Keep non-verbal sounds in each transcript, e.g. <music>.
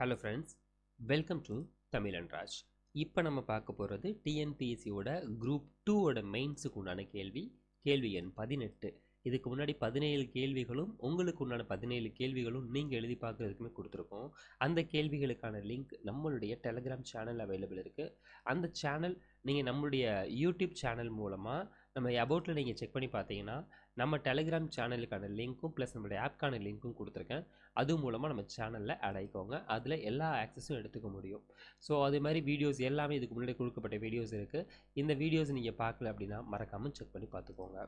Hello friends welcome to தமிழன் ராஜ் இப்போ நம்ம பார்க்க போகிறது டிஎன்பிஎஸ்சியோட குரூப் டூவோட மெயின்ஸுக்கு உண்டான கேள்வி. கேள்வி எண் பதினெட்டு. இதுக்கு முன்னாடி பதினேழு கேள்விகளும் உங்களுக்கு உண்டான பதினேழு கேள்விகளும் நீங்கள் எழுதி பார்க்குறதுக்குமே கொடுத்துருக்கோம். அந்த கேள்விகளுக்கான லிங்க் நம்மளுடைய டெலகிராம் சேனல் அவைலபிள் இருக்குது அந்த சேனல் நீங்கள் நம்மளுடைய யூடியூப் சேனல் மூலமாக நம்ம அபவுட்டில் நீங்கள் செக் பண்ணி பார்த்தீங்கன்னா நம்ம டெலிகிராம் சேனலுக்கான லிங்க்கும் ப்ளஸ் நம்மளுடைய ஆப்க்கான லிங்க்கும் கொடுத்துருக்கேன். அது மூலமாக நம்ம சேனலில் ஆட் ஆகிக்கோங்க அதில் எல்லா ஆக்சஸும் எடுத்துக்க முடியும். ஸோ அதே மாதிரி வீடியோஸ் எல்லாமே இதுக்கு முன்னாடி கொடுக்கப்பட்ட வீடியோஸ் இருக்குது இந்த வீடியோஸ் நீங்கள் பார்க்கல அப்படின்னா மறக்காமல் செக் பண்ணி பார்த்துக்கோங்க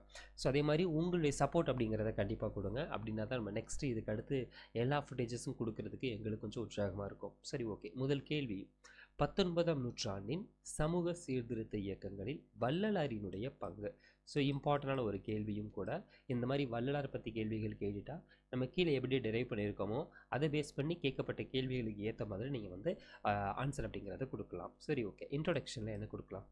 ஸோ அதே மாதிரி உங்களுடைய சப்போர்ட் அப்படிங்கிறத கண்டிப்பாக கொடுங்க. அப்படின்னா தான் நம்ம நெக்ஸ்ட்டு இதுக்கு அடுத்து எல்லா ஃபுட்டேஜஸும் கொடுக்கறதுக்கு எங்களுக்கு கொஞ்சம் உற்சாகமாக இருக்கும். சரி ஓகே முதல் கேள்வி. பத்தொன்பதாம் நூற்றாண்டின் சமூக சீர்திருத்த இயக்கங்களில் வள்ளலாரினுடைய பங்கு. ஸோ இம்பார்ட்டண்டான ஒரு கேள்வியும் கூட இந்த மாதிரி வள்ளலார் பற்றி கேள்விகள் கேட்டுட்டா நம்ம கீழே எப்படி டெரைவ் பண்ணியிருக்கோமோ அதை பேஸ் பண்ணி கேட்கப்பட்ட கேள்விகளுக்கு ஏற்ற மாதிரி நீங்கள் வந்து ஆன்சர் அப்படிங்கிறத கொடுக்கலாம். சரி ஓகே இன்ட்ரொடக்ஷனில் என்ன கொடுக்கலாம்?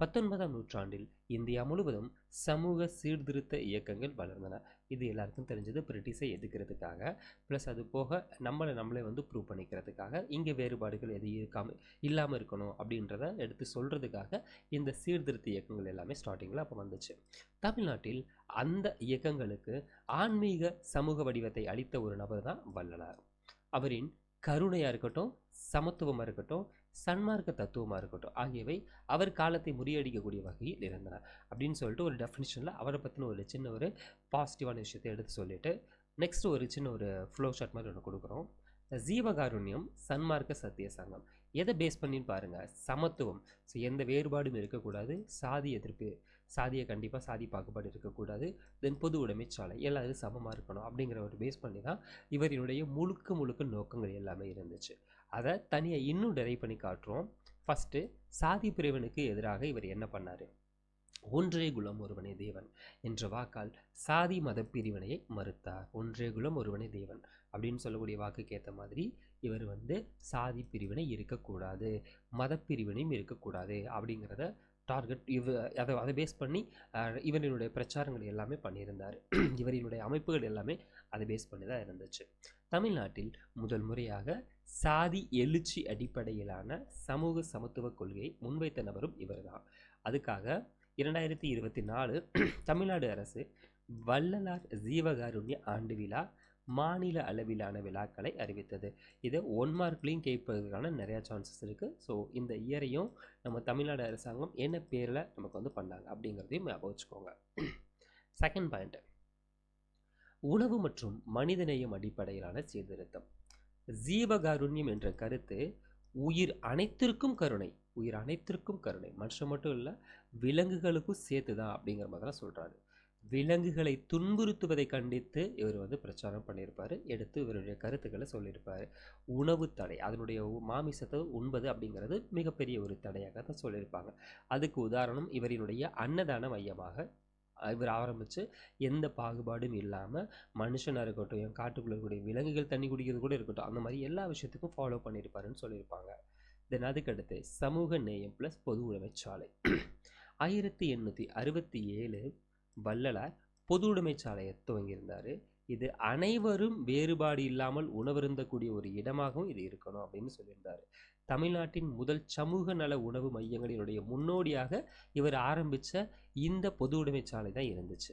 பத்தொன்பதாம் நூற்றாண்டில் இந்தியா முழுவதும் சமூக சீர்திருத்த இயக்கங்கள் வளர்ந்தன. இது எல்லாருக்கும் தெரிஞ்சது பிரிட்டிஷை எதிர்க்கிறதுக்காக. ப்ளஸ் அது போக நம்மளை நம்மளே வந்து ப்ரூவ் பண்ணிக்கிறதுக்காக இங்கே வேறுபாடுகள் எதுவும் இருக்காமல் இல்லாமல் இருக்கணும் அப்படின்றத எடுத்து சொல்கிறதுக்காக இந்த சீர்திருத்த இயக்கங்கள் எல்லாமே ஸ்டார்டிங்கில் அப்போ வந்துச்சு. தமிழ்நாட்டில் அந்த இயக்கங்களுக்கு ஆன்மீக சமூக வடிவத்தை அளித்த ஒரு நபர் தான் வள்ளலார். அவரின் கருணையாக இருக்கட்டும் சமத்துவமாக இருக்கட்டும் சன்மார்க்க தத்துவமாக இருக்கட்டும் ஆகியவை அவர் காலத்தை முறியடிக்கக்கூடிய வகையில் இருந்தன. அப்படின்னு சொல்லிட்டு ஒரு டெஃபினிஷனில் அவரை பற்றின ஒரு சின்ன ஒரு பாசிட்டிவான விஷயத்தை எடுத்து சொல்லிவிட்டு நெக்ஸ்ட் ஒரு சின்ன ஒரு ஃப்ளோ ஷாட் மாதிரி ஒன்று கொடுக்குறோம். ஜீவகாருண்யம் சன்மார்க்க சத்திய சங்கம். எதை பேஸ் பண்ணின்னு பாருங்கள் சமத்துவம். ஸோ எந்த வேறுபாடும் இருக்கக்கூடாது. சாதி எதிர்ப்பு. சாதியை கண்டிப்பாக சாதி பாகுபாடு இருக்கக்கூடாது. தென் பொது உடைமைச்சாலை எல்லாரும் சமமாக இருக்கணும் அப்படிங்கிற ஒரு பேஸ் பண்ணி தான் இவரினுடைய முழுக்க முழுக்க நோக்கங்கள் எல்லாமே இருந்துச்சு. அதை தனியாக இன்னும் டெரை பண்ணி காட்டுறோம். ஃபஸ்ட்டு சாதி பிரிவினுக்கு எதிராக இவர் என்ன பண்ணார்? ஒன்றே குலம் ஒருவனே தேவன் என்ற வாக்கால் சாதி மத பிரிவினையை மறுத்தார். ஒன்றே குலம் ஒருவனே தேவன் அப்படின்னு சொல்லக்கூடிய வாக்குக்கு ஏற்ற மாதிரி இவர் வந்து சாதி பிரிவினை இருக்கக்கூடாது மத பிரிவினையும் இருக்கக்கூடாது அப்படிங்கிறத டார்கெட் இவ அதை அதை பேஸ் பண்ணி இவரினுடைய பிரச்சாரங்கள் எல்லாமே பண்ணியிருந்தார். <clears throat> இவரினுடைய அமைப்புகள் எல்லாமே அதை பேஸ் பண்ணி தான் இருந்துச்சு. தமிழ்நாட்டில் முதல் முறையாக சாதி எழுச்சி அடிப்படையிலான சமூக சமத்துவ கொள்கையை முன்வைத்த நபரும் இவர்தான். அதுக்காக இரண்டாயிரத்தி இருபத்தி நாலு தமிழ்நாடு அரசு வள்ளலார் ஜீவகாருண்ய ஆண்டு விழா மாநில அளவிலான விழாக்களை அறிவித்தது. இதை ஒன் மார்க்லேயும் கேட்பதற்கான நிறையா சான்சஸ் இருக்குது ஸோ இந்த இயரையும் நம்ம தமிழ்நாடு அரசாங்கம் என்ன பேரில் நமக்கு வந்து பண்ணாங்க அப்படிங்கிறதையும் ஞாபகம் வச்சுக்கோங்க. செகண்ட் பாயிண்ட் உணவு மற்றும் மனிதநேயம் அடிப்படையிலான சீர்திருத்தம். ஜீவகாருண்யம் என்ற கருத்து உயிர் அனைத்திற்கும் கருணை. உயிர் அனைத்திற்கும் கருணை. மனுஷன் மட்டும் இல்லை விலங்குகளுக்கும் சேர்த்து தான் அப்படிங்கிற மாதிரிலாம் சொல்கிறாரு விலங்குகளை துன்புறுத்துவதை கண்டித்து இவர் வந்து பிரச்சாரம் பண்ணியிருப்பார். எடுத்து இவருடைய கருத்துக்களை சொல்லியிருப்பார். உணவு தடை அதனுடைய மாமிசத்தை உண்பது அப்படிங்கிறது மிகப்பெரிய ஒரு தடையாக தான் சொல்லியிருப்பாங்க. அதுக்கு உதாரணம் இவரினுடைய அன்னதான மையமாக இவர் ஆரம்பித்து எந்த பாகுபாடும் இல்லாமல் மனுஷனாக இருக்கட்டும் என் காட்டுக்குள்ளே இருக்கக்கூடிய விலங்குகள் தண்ணி குடிக்கிறது கூட இருக்கட்டும் அந்த மாதிரி எல்லா விஷயத்துக்கும் ஃபாலோ பண்ணியிருப்பாருன்னு சொல்லியிருப்பாங்க. தென் அதுக்கடுத்து சமூக நேயம் ப்ளஸ் பொது உடைமைச்சாலை. <clears throat> ஆயிரத்தி எண்ணூற்றி அறுபத்தி ஏழு வள்ளலார் பொது உடைமைச்சாலையை துவங்கியிருந்தார். இது அனைவரும் வேறுபாடு இல்லாமல் உணவருந்தக்கூடிய ஒரு இடமாகவும் இது இருக்கணும் அப்படின்னு சொல்லியிருந்தார். தமிழ்நாட்டின் முதல் சமூக நல உணவு மையங்களினுடைய முன்னோடியாக இவர் ஆரம்பித்த இந்த பொது உடைமைச்சாலை தான் இருந்துச்சு.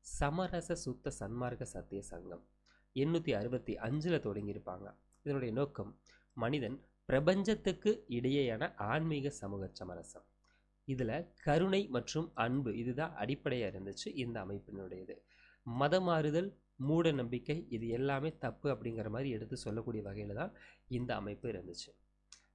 சமரச சுத்த சன்மார்க்க சத்திய சங்கம். எண்ணூற்றி அறுபத்தி அஞ்சில் தொடங்கியிருப்பாங்க. இதனுடைய நோக்கம் மனிதன் பிரபஞ்சத்துக்கு இடையேயான ஆன்மீக சமூக சமரசம். இதில் கருணை மற்றும் அன்பு இதுதான் அடிப்படையாக இருந்துச்சு இந்த அமைப்பினுடையது. மத மாறுதல் மூட நம்பிக்கை இது எல்லாமே தப்பு அப்படிங்கிற மாதிரி எடுத்து சொல்லக்கூடிய வகையில் தான் இந்த அமைப்பு இருந்துச்சு.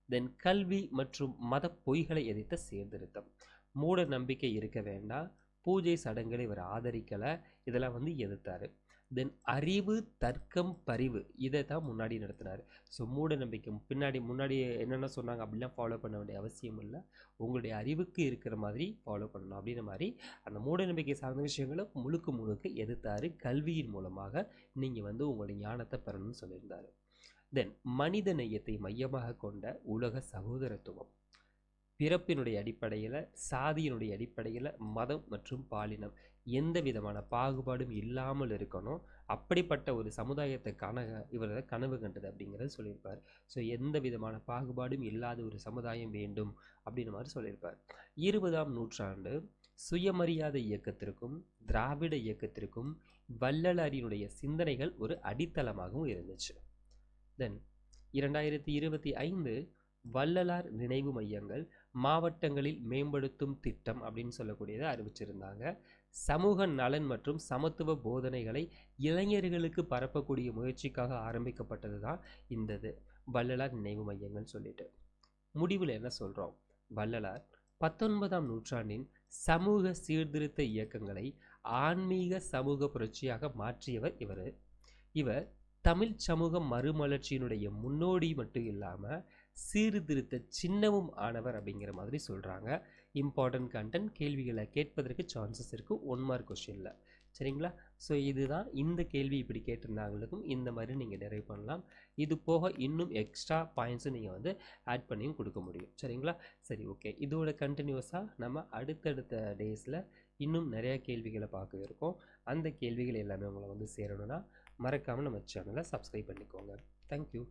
தென் கல்வி மற்றும் மத பொய்களை எதிர்த்த சீர்திருத்தம். மூட நம்பிக்கை இருக்க வேண்டாம். பூஜை சடங்குகளை இவர் ஆதரிக்கலை. இதெல்லாம் வந்து எதிர்த்தார். தென் அறிவு தர்க்கம் பரிவு இதை தான் முன்னாடி நடத்தினார். ஸோ மூட நம்பிக்கை பின்னாடி முன்னாடி என்னென்ன சொன்னாங்க அப்படிலாம் ஃபாலோ பண்ண வேண்டிய அவசியம் இல்லை. உங்களுடைய அறிவுக்கு இருக்கிற மாதிரி ஃபாலோ பண்ணணும். அப்படின்ற மாதிரி அந்த மூட நம்பிக்கை சார்ந்த விஷயங்களை முழுக்க முழுக்க எதிர்த்தார். கல்வியின் மூலமாக நீங்கள் வந்து உங்களுடைய ஞானத்தை பெறணும்னு சொல்லியிருந்தார். தென் மனித நேயத்தை மையமாக கொண்ட உலக சகோதரத்துவம். பிறப்பினுடைய அடிப்படையில் சாதியினுடைய அடிப்படையில் மதம் மற்றும் பாலினம் எந்த விதமான பாகுபாடும் இல்லாமல் இருக்கணும். அப்படிப்பட்ட ஒரு சமுதாயத்தை கனக இவரது கனவு கண்டது அப்படிங்கிறது சொல்லியிருப்பார். ஸோ எந்த விதமான பாகுபாடும் இல்லாத ஒரு சமுதாயம் வேண்டும் அப்படின்ற மாதிரி சொல்லியிருப்பார். இருபதாம் நூற்றாண்டு சுயமரியாதை இயக்கத்திற்கும் திராவிட இயக்கத்திற்கும் வள்ளலாரினுடைய சிந்தனைகள் ஒரு அடித்தளமாகவும் இருந்துச்சு. தென் இரண்டாயிரத்தி இருபத்தி ஐந்து வள்ளலார் நினைவு மையங்கள் மாவட்டங்களில் மேம்படுத்தும் திட்டம் அப்படின்னு சொல்லக்கூடியதை அறிவிச்சிருந்தாங்க. சமூக நலன் மற்றும் சமத்துவ போதனைகளை இளைஞர்களுக்கு பரப்பக்கூடிய முயற்சிக்காக ஆரம்பிக்கப்பட்டது தான் இந்தது. வள்ளலார் நினைவு மையங்கள் சொல்லிட்டு. முடிவில் என்ன சொல்கிறோம் வள்ளலார் பத்தொன்பதாம் நூற்றாண்டின் சமூக சீர்திருத்த இயக்கங்களை ஆன்மீக சமூக புரட்சியாக மாற்றியவர் இவர். இவர் தமிழ் சமூக மறுமலர்ச்சியினுடைய முன்னோடி மட்டும் இல்லாமல் சீர்திருத்த சின்னமும் ஆனவர் அப்படிங்கிற மாதிரி சொல்கிறாங்க இம்பார்ட்டன்ட் கண்டென்ட் கேள்விகளை கேட்பதற்கு சான்சஸ் இருக்குது ஒன் மார்க் கொஷினில் சரிங்களா? ஸோ இதுதான் இந்த கேள்வி இப்படி கேட்டிருந்தாங்களுக்கும் இந்த மாதிரி நீங்கள் நிறைவு பண்ணலாம். இது போக இன்னும் எக்ஸ்ட்ரா பாயிண்ட்ஸும் நீங்கள் வந்து ஆட் பண்ணியும் கொடுக்க முடியும். சரிங்களா? சரி ஓகே இதோட கண்டினியூஸாக நம்ம அடுத்தடுத்த டேஸில் இன்னும் நிறையா கேள்விகளை பார்க்க இருக்கோம். அந்த கேள்விகள் எல்லாமே உங்களை வந்து சேரணும்னா மறக்காமல் நம்ம சேனலை சப்ஸ்கிரைப் பண்ணிக்கோங்க. தேங்க்யூ